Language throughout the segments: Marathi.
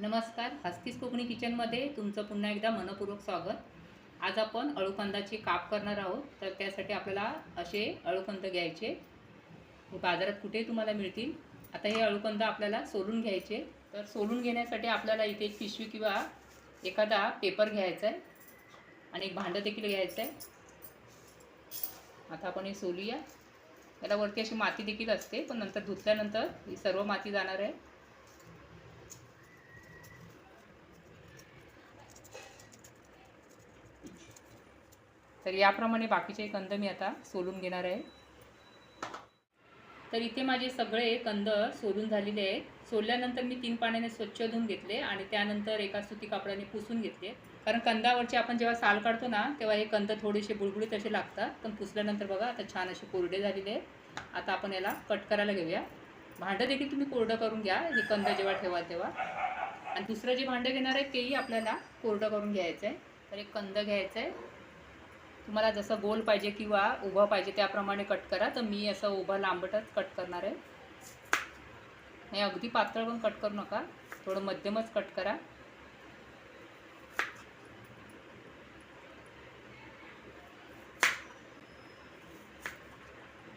नमस्कार हस्तीस कोकणी किचनमध्ये तुमचं पुन्हा एकदा मनपूर्वक स्वागत. आज आपण अळूकंदाची काप करणार आहोत तर त्यासाठी आपल्याला असे अळूकंद घ्यायचे. बाजारात कुठेही तुम्हाला मिळतील. आता हे अळूकंद आपल्याला सोलून घ्यायचे. तर सोलून घेण्यासाठी आपल्याला इथे एक पिशवी किंवा एखादा पेपर घ्यायचा आहे आणि एक भांडं देखील घ्यायचं आहे. आता आपण हे सोलूया. याला वरती अशी माती देखील असते पण नंतर धुतल्यानंतर ही सर्व माती जाणार आहे. तर याप्रमाणे बाकीचे कंद मी आता सोलून घेणार आहे. तर इथे माझे सगळे कंद सोलून झालेले आहेत. सोलल्यानंतर मी तीन पाण्याने स्वच्छ धुवून घेतले आणि त्यानंतर एका सुती कापडाने पुसून घेतले. कारण कंदावरचे आपण जेव्हा साल काढतो ना तेव्हा हे कंद थोडेसे बुळबुळीत असे लागतात. पण पुसल्यानंतर बघा आता छान असे कोरडे झालेले आहेत. आता आपण याला कट करायला घेऊया. भांडं देखील तुम्ही कोरडं करून घ्या. हे कंद जेव्हा ठेवा तेव्हा. आणि दुसरं जे भांडं घेणार आहे तेही आपल्याला कोरडं करून घ्यायचं आहे तर एक कंद घ्यायचं आहे तुम्हाला जसं गोल पाहिजे किंवा उभं पाहिजे त्याप्रमाणे कट करा. तर मी असं उभं लांबटच कट करणार आहे. नाही अगदी पातळ पण कट करू नका. थोडं मध्यमच कट करा.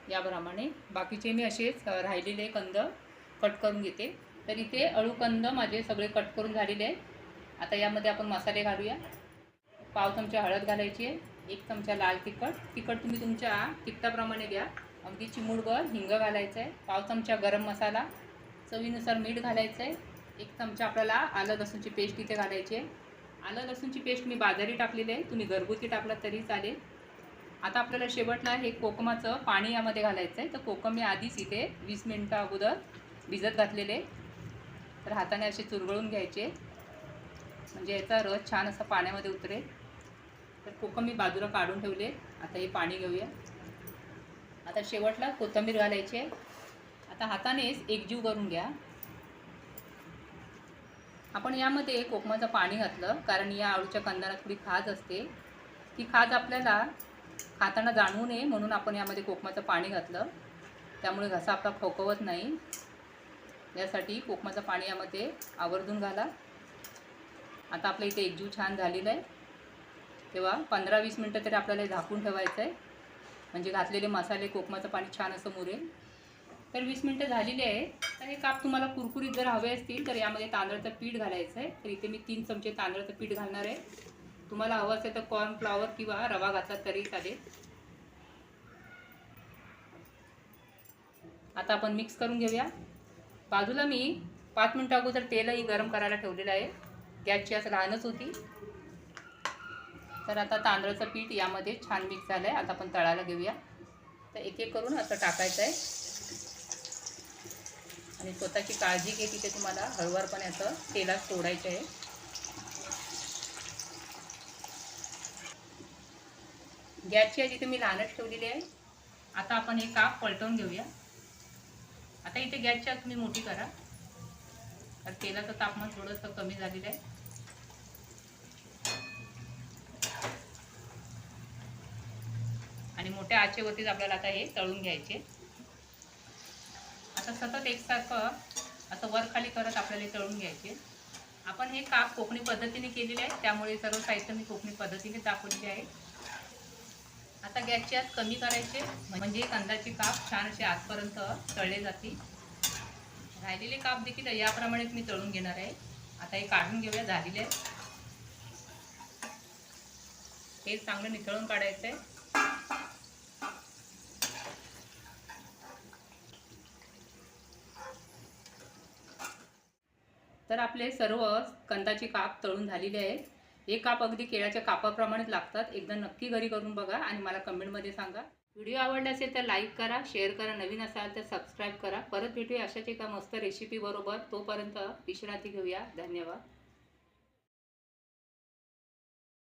याप्रमाणे बाकीचे मी असेच राहिलेले कंद कट करून घेते. तर इथे अळूकंद माझे सगळे कट करून झालेले आहेत. आता यामध्ये आपण मसाले घालूया. पाव चमचा हळद घालायची आहे एक चमचा लाल तिखट. तिखट तुम्ही तुमच्या तिखटाप्रमाणे घ्या. अगदी चिमूडभर हिंग घालायचं आहे. पाव चमचा गरम मसाला. चवीनुसार मीठ घालायचं आहे. एक चमचा आपल्याला आलं लसूणची पेस्ट इथे घालायची आहे. आलं लसूणची पेस्ट मी बाजारी टाकलेली आहे. तुम्ही घरगुती टाकलं तरी चालेल. आता आपल्याला शेवटला हे कोकमाचं पाणी यामध्ये घालायचं आहे. तर कोकम मी आधीच इथे वीस मिनटं अगोदर भिजत घातलेले तर हाताने असे चुरगळून घ्यायचे. म्हणजे याचा रस छान असा पाण्यामध्ये उतरेल. तर कोकम मी बाजूला काढून ठेवले. आता हे पाणी घेऊया. आता शेवटला कोथिंबीर घालायची आहे. आता हातानेच एकजीव करून घ्या. आपण यामध्ये कोकमाचं पाणी घातलं कारण या आळूच्या कंदाला थोडी खाज असते. ती खाज आपल्याला खाताना जाणवू नये म्हणून आपण यामध्ये कोकमाचं पाणी घातलं. त्यामुळे घसा आपला खोकवत नाही. यासाठी कोकमाचं पाणी यामध्ये आवर्जून घाला. आता आपल्या इथे एकजीव छान झालेलं आहे. तेव्हा पंधरा वीस मिनटं तरी आपल्याला झाकून ठेवायचं आहे. म्हणजे घातलेले मसाले कोकमाचं पाणी छान असं मुरेल. तर वीस मिनटं झालेली आहे. तर हे काप तुम्हाला कुरकुरीत जर हवे असतील तर यामध्ये तांदळाचं पीठ घालायचं आहे. तर इथे मी तीन चमचे तांदळाचं पीठ घालणार आहे. तुम्हाला हवं असेल तर कॉर्नफ्लॉवर किंवा रवा घातला तरी चालेल. आता आपण मिक्स करून घेऊया. बाजूला मी पाच मिनटं अगोदर तेलही गरम करायला ठेवलेलं आहे. गॅसची असं लहानच होती. तर आता तांदळाचं पीठ यामध्ये छान मिक्स झालं आहे आता आपण तळायला घेऊया. तर एक एक करून असं टाकायचं आहे. आणि स्वतःची काळजी घे तिथे तुम्हाला हळूवारपणे असं तेलात सोडायचं आहे. गॅसची आधी तुम्ही लहानच ठेवलेली आहे. आता आपण हे काप पलटवून घेऊया. आता इथे गॅसची तुम्ही मोठी करा. तर तेलाचं तापमान थोडंसं कमी झालेलं आहे. आणि मोठ्या आचेवरतीच आपल्याला आता हे तळून घ्यायचे. आता सतत एकसारखं असं वर खाली करत आपल्याला तळून घ्यायचे. आपण हे काप कोकणी पद्धतीने केलेले आहे त्यामुळे सर्व साहित्य मी कोकणी पद्धतीने दाखवलेले आहे. आता गॅसची आत कमी करायचे म्हणजे कांदाची काप छान असे आजपर्यंत तळले जातील. राहिलेले काप देखील याप्रमाणेच मी तळून घेणार आहे. आता हे काढून घेऊया झालेले आहे हे चांगलं नितळून काढायचं आहे तर आपले सर्व कंदाची काप तळून झालेले आहेत हे काप अगदी केळ्याच्या कापाप्रमाणेच लागतात. एकदा नक्की घरी करून बघा आणि मला कमेंटमध्ये सांगा. व्हिडिओ आवडला असेल तर लाईक करा शेअर करा. नवीन असाल तर सबस्क्राईब करा. परत भेटूया अशाच एका मस्त रेसिपी बरोबर. तोपर्यंत विश्रांती घेऊया. धन्यवाद.